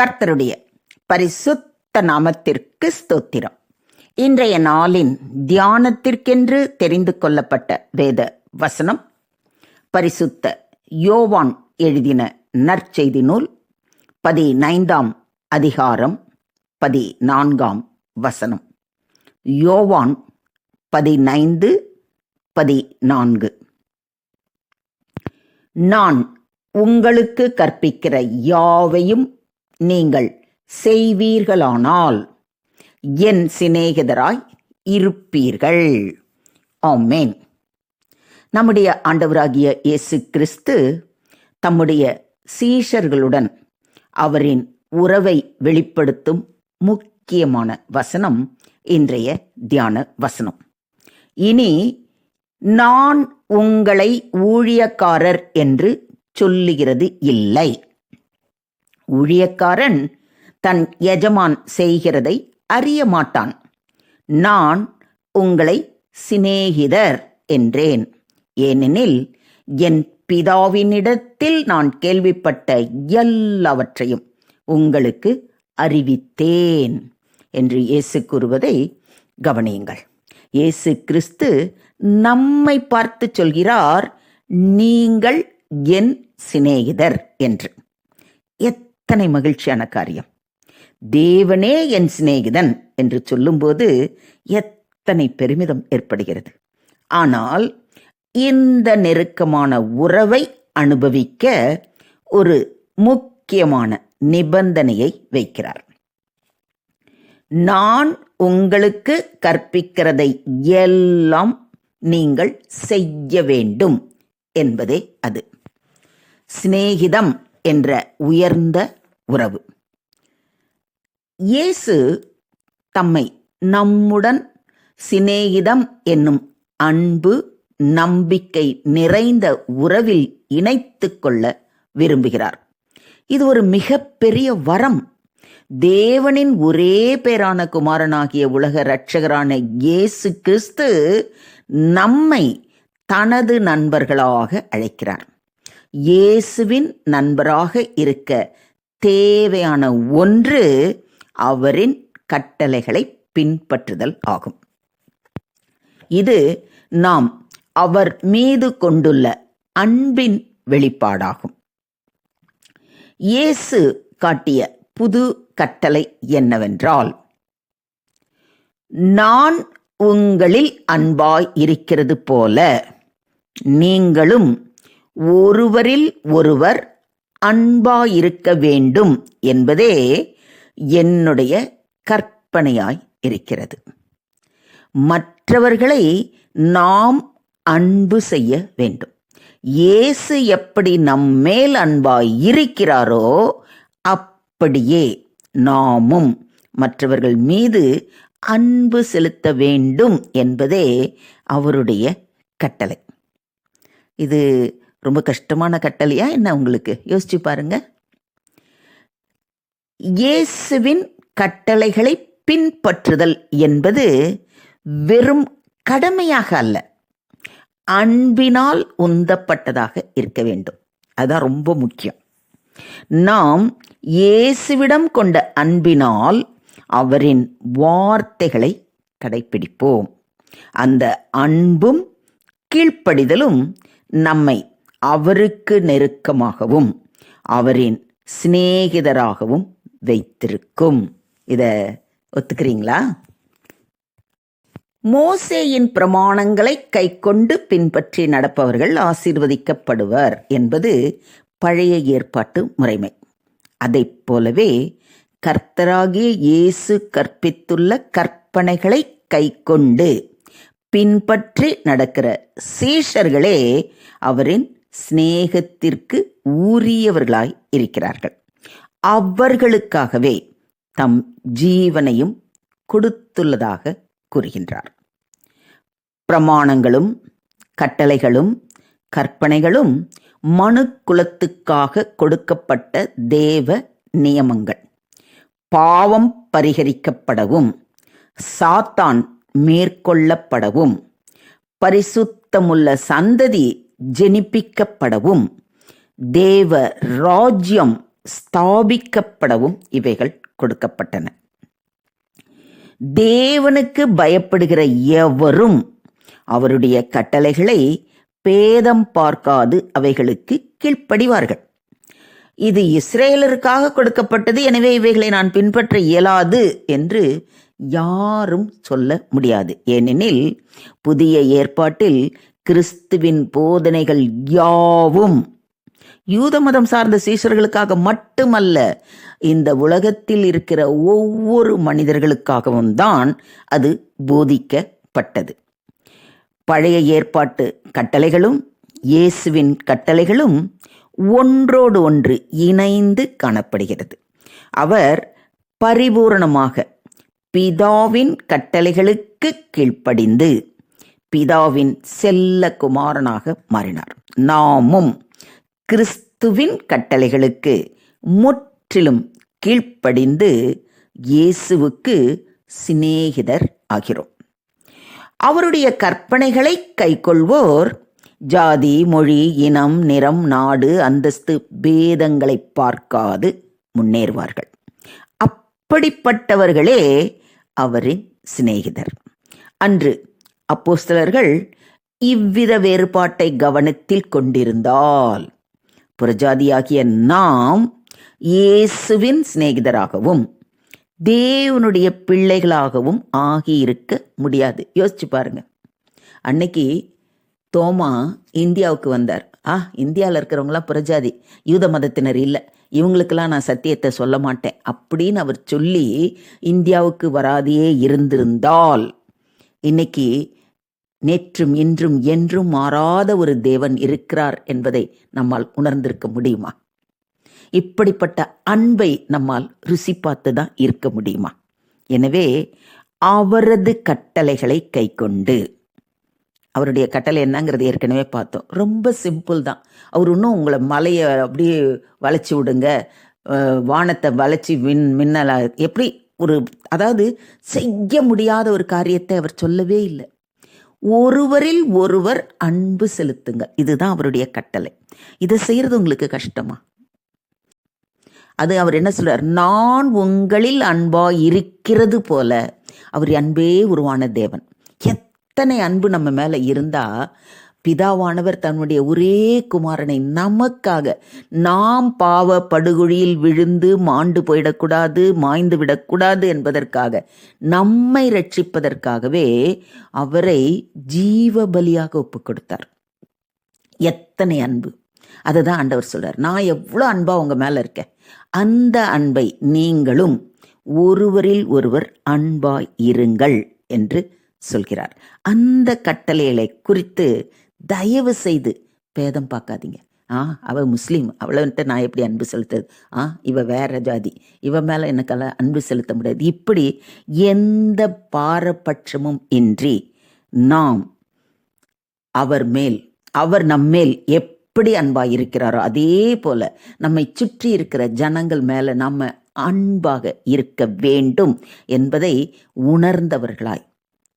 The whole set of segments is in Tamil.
கர்த்தருடைய பரிசுத்த நாமத்திற்கு ஸ்தோத்திரம். இன்றைய நாளின் தியானத்திற்கென்று தெரிந்து கொள்ளப்பட்ட வேத வசனம் பரிசுத்த யோவான் எழுதின நற்செய்தி நூல் பதினைந்தாம் அதிகாரம் பதினான்காம் வசனம். யோவான் பதினைந்து பதினான்கு. நான் உங்களுக்கு கற்பிக்கிற யாவையும் நீங்கள் செய்வீர்களானால் என் சிநேகிதராய் இருப்பீர்கள். ஆமேன். நம்முடைய ஆண்டவராகிய இயேசு கிறிஸ்து தம்முடைய சீஷர்களுடன் அவரின் உறவை வெளிப்படுத்தும் முக்கியமான வசனம் இன்றைய தியான வசனம். இனி நான் உங்களை ஊழியக்காரர் என்று சொல்லுகிறது இல்லை. ஊழியக்காரன் தன் எஜமான் செய்கிறதை அறிய மாட்டான். நான் உங்களை சிநேகிதர் என்றேன். ஏனெனில் என் பிதாவினிடத்தில் நான் கேள்விப்பட்ட எல்லாவற்றையும் உங்களுக்கு அறிவித்தேன் என்று இயேசு கூறுவதை கவனியுங்கள். இயேசு கிறிஸ்து நம்மை பார்த்து சொல்கிறார் நீங்கள் என் சிநேகிதர் என்று. எத்தனை மகிழ்ச்சியான காரியம். தேவனே என் சிநேகிதன் என்று சொல்லும்போது எத்தனை பெருமிதம் ஏற்படுகிறது. ஆனால் இந்த நெருக்கமான உறவை அனுபவிக்க ஒரு முக்கியமான நிபந்தனையை வைக்கிறார். நான் உங்களுக்கு கற்பிக்கிறதை எல்லாம் நீங்கள் செய்ய வேண்டும் என்பதே அது. சிநேகிதம் என்ற உயர்ந்த உறவு. இயேசு தம்மை நம்முடன் சிநேகிதம் என்னும் அன்பு நம்பிக்கை நிறைந்த உறவில் இணைத்து கொள்ள விரும்புகிறார். இது ஒரு மிகப்பெரிய வரம். தேவனின் ஒரே பேரான குமாரனாகிய உலக இரட்சகரான இயேசு கிறிஸ்து நம்மை தனது நண்பர்களாக அழைக்கிறார். இயேசுவின் நண்பராக இருக்க தேவையான ஒன்று அவரின் கட்டளைகளை பின்பற்றுதல் ஆகும். இது நாம் அவர் மீது கொண்டுள்ள அன்பின் வெளிப்பாடாகும். இயேசு காட்டிய புது கட்டளை என்னவென்றால் நான் உங்களில் அன்பாய் இருக்கிறது போல நீங்களும் ஒருவரில் ஒருவர் அன்பாயிருக்க வேண்டும் என்பதே என்னுடைய கற்பனையாய் இருக்கிறது. மற்றவர்களை நாம் அன்பு செய்ய வேண்டும். இயேசு எப்படி நம்மேல் அன்பாய் இருக்கிறாரோ அப்படியே நாமும் மற்றவர்கள் மீது அன்பு செலுத்த வேண்டும் என்பதே அவருடைய கட்டளை. இது ரொம்ப கஷ்டமான கட்டளையா? என்ன உங்களுக்கு? யோசிச்சு பாருங்க. இயேசுவின் கட்டளைகளை பின்பற்றுதல் என்பது வெறும் கடமையாக அல்ல. அன்பினால் உந்தப்பட்டதாக இருக்க வேண்டும். அதுதான் ரொம்ப முக்கியம். நாம் இயேசுவிடம் கொண்ட அன்பினால் அவரின் வார்த்தைகளை கடைபிடிப்போம் அந்த அன்பும் கீழ்ப்படிதலும் நம்மை அவருக்கு நெருக்கமாகவும் அவரின் சிநேகிதராகவும் வைத்திருக்கும். இத ஒத்துக்கிறீங்களா? மோசேயின் பிரமாணங்களை கைக்கொண்டு பின்பற்றி நடப்பவர்கள் ஆசீர்வதிக்கப்படுவர் என்பது பழைய ஏற்பாட்டு முறைமை. அதைப் போலவே கர்த்தராகிய இயேசு கற்பித்துள்ள கற்பனைகளை கைக்கொண்டு பின்பற்றி நடக்கிற சீஷர்களே அவரின் சிநேகத்திற்கு ஊறியவர்களாய் இருக்கிறார்கள். அவர்களுக்காகவே தம் ஜீவனையும் கொடுத்துள்ளதாக கூறுகின்றார். பிரமாணங்களும் கட்டளைகளும் கற்பனைகளும் மனு குலத்துக்காக கொடுக்கப்பட்ட தேவ நியமங்கள். பாவம் பரிகரிக்கப்படவும் சாத்தான் மேற்கொள்ளப்படவும் பரிசுத்தமுள்ள சந்ததி ஜெனிப்பிக்கப்படவும் தேவ ராஜ்யம் ஸ்தாபிக்கப்படவும் இவைகள் கொடுக்கப்பட்டன. தேவனுக்கு பயப்படுகிற எவரும் அவருடைய கட்டளைகளை பேதம் பார்க்காது அவைகளுக்கு கீழ்ப்படிவார்கள். இது இஸ்ரேலருக்காக கொடுக்கப்பட்டது எனவே இவைகளை நான் பின்பற்ற இயலாது என்று யாரும் சொல்ல முடியாது. ஏனெனில் புதிய ஏற்பாட்டில் கிறிஸ்துவின் போதனைகள் யாவும் யூத மதம் சார்ந்த சீஷர்களுக்காக மட்டுமல்ல இந்த உலகத்தில் இருக்கிற ஒவ்வொரு மனிதர்களுக்காகவும் தான் அது போதிக்கப்பட்டது. பழைய ஏற்பாட்டு கட்டளைகளும் இயேசுவின் கட்டளைகளும் ஒன்றோடு ஒன்று இணைந்து காணப்படுகிறது. அவர் பரிபூரணமாக பிதாவின் கட்டளைகளுக்கு கீழ்ப்படிந்து பிதாவின் செல்ல குமாரனாக மாறினார். நாமும் கிறிஸ்துவின் கட்டளைகளுக்கு முற்றிலும் கீழ்ப்படிந்து இயேசுவுக்கு சிநேகிதர் ஆகிறோம். அவருடைய கற்பனைகளை கைக்கொள்வோர். ஜாதி மொழி இனம் நிறம் நாடு அந்தஸ்து பேதங்களை பார்க்காது முன்னேறுவார்கள். அப்படிப்பட்டவர்களே அவரின் சிநேகிதர். அன்று அப்போஸ்தலர்கள் இவ்வித வேறுபாட்டை கவனத்தில் கொண்டிருந்தால் புறஜாதியாகிய நாம் இயேசுவின் சிநேகிதராகவும் தேவனுடைய பிள்ளைகளாகவும் ஆகியிருக்க முடியாது. யோசிச்சு பாருங்க. அன்னைக்கு தோமா இந்தியாவுக்கு வந்தார். ஆ இந்தியாவில் இருக்கிறவங்களாம் புறஜாதி யூத மதத்தினர் இல்லை. இவங்களுக்கெல்லாம் நான் சத்தியத்தை சொல்ல மாட்டேன். அப்படின்னு அவர் சொல்லி இந்தியாவுக்கு வராதையே இருந்திருந்தால் இன்னைக்கு நேற்றும் இன்றும் என்றும் மாறாத ஒரு தேவன் இருக்கிறார் என்பதை நம்மால் உணர்ந்திருக்க முடியுமா? இப்படிப்பட்ட அன்பை நம்மால் ருசி பார்த்து தான் இருக்க முடியுமா? எனவே அவரது கட்டளைகளை கைக்கொண்டு. அவருடைய கட்டளை என்னங்கிறது ஏற்கனவே பார்த்தோம். ரொம்ப சிம்பிள் தான். அவர் இன்னும் உங்களை மலையை அப்படியே வளைச்சி விடுங்க. வானத்தை வளைச்சி மின் மின்னலா எப்படி ஒரு அதாவது செய்ய முடியாத ஒரு காரியத்தை அவர் சொல்லவே இல்லை. ஒருவரில் ஒருவர் அன்பு செலுத்துங்க இதுதான் அவருடைய கட்டளை. இதை செய்யறது உங்களுக்கு கஷ்டமா? அது அவர் என்ன சொல்றார்? நான் உங்களில் அன்பா இருக்கிறது போல அவர் அன்பே உருவான தேவன். எத்தனை அன்பு நம்ம மேல இருந்தா பிதாவானவர் தன்னுடைய ஒரே குமாரனை நமக்காக நாம் பாவ படுகொழியில் விழுந்து மாண்டு போயிடக்கூடாது மாய்ந்து விடக்கூடாது என்பதற்காக நம்மை ரட்சிப்பதற்காகவே அவரை ஜீவ பலியாக கொடுத்தார் எத்தனை அன்பு. அதை தான் ஆண்டவர் சொல்றார். நான் எவ்வளோ அன்பா உங்க மேல இருக்கேன். அந்த அன்பை நீங்களும் ஒருவரில் ஒருவர் அன்பாய் இருங்கள் என்று சொல்கிறார். அந்த கட்டளைகளை குறித்து தயவு செய்து பேதம் பார்க்காதீங்க. ஆ அவ முஸ்லீம். அவளன்ட்டு நான் எப்படி அன்பு செலுத்துறது? ஆ இவ வேற ஜாதி. இவ மேலே எனக்கெல்லாம் அன்பு செலுத்த முடியாது. இப்படி எந்த பாரபட்சமும் இன்றி நாம் அவர் மேல் அவர் நம்மேல் எப்படி அன்பாக இருக்கிறாரோ அதே போல நம்மை சுற்றி இருக்கிற ஜனங்கள் மேலே நம்ம அன்பாக இருக்க வேண்டும் என்பதை உணர்ந்தவர்களாய்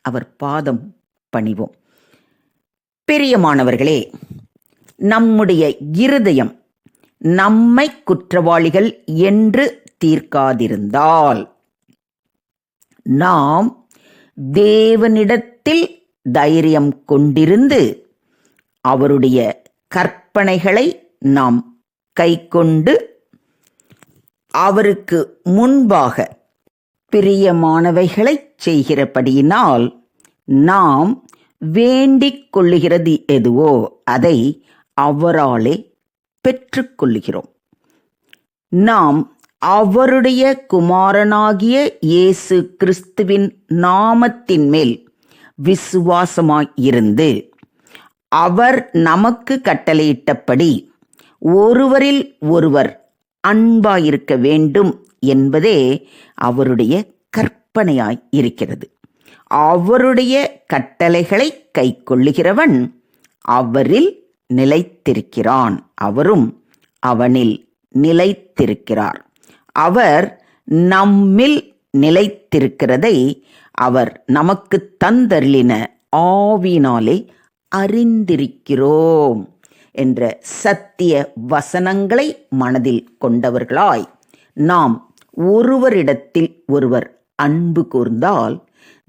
அவர் பாதம் பணிவோம். பிரியமானவர்களே நம்முடைய இருதயம் நம்மை குற்றவாளிகள் என்று தீர்க்காதிருந்தால் நாம் தேவனிடத்தில் தைரியம் கொண்டிருந்து அவருடைய கற்பனைகளை நாம் கைக்கொண்டு அவருக்கு முன்பாக பிரியமானவைகளைச் செய்கிறபடியினால் நாம் வேண்டிக் கொள்ளுகிறது எதுவோ அதை அவராலே பெற்றுக்கொள்ளுகிறோம். நாம் அவருடைய குமாரனாகிய இயேசு கிறிஸ்துவின் நாமத்தின் மேல் விசுவாசமாயிருந்து அவர் நமக்கு கட்டளையிட்டபடி ஒருவரில் ஒருவர் அன்பாயிருக்க வேண்டும் என்பதே அவருடைய கற்பனையாய் இருக்கிறது. அவருடைய கட்டளைகளை கைக்கொள்ளுகிறவன் அவரில் நிலைத்திருக்கிறான். அவரும் அவனில் நிலைத்திருக்கிறார். அவர் நம்மில் நிலைத்திருக்கிறதை அவர் நமக்கு தந்தருளின ஆவினாலே அறிந்திருக்கிறோம் என்ற சத்திய வசனங்களை மனதில் கொண்டவர்களாய் நாம் ஒருவரிடத்தில் ஒருவர் அன்பு கூர்ந்தால்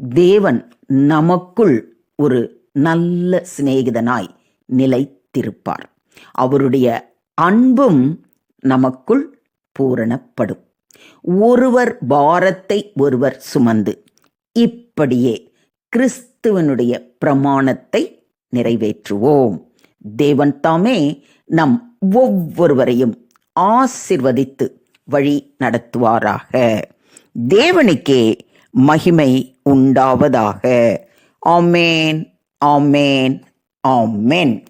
தேவன் நமக்குள் ஒரு நல்ல சிநேகிதனாய் நிலைத்திருப்பார். அவருடைய அன்பும் நமக்குள் பூரணப்படும். ஒருவர் பாரத்தை ஒருவர் சுமந்து இப்படியே கிறிஸ்துவனுடைய பிரமாணத்தை நிறைவேற்றுவோம். தேவன் தாமே நம் ஒவ்வொருவரையும் ஆசிர்வதித்து வழி நடத்துவாராக. தேவனுக்கே மகிமை உண்டாவதாக. ஆமேன் ஆமேன் ஆமேன்.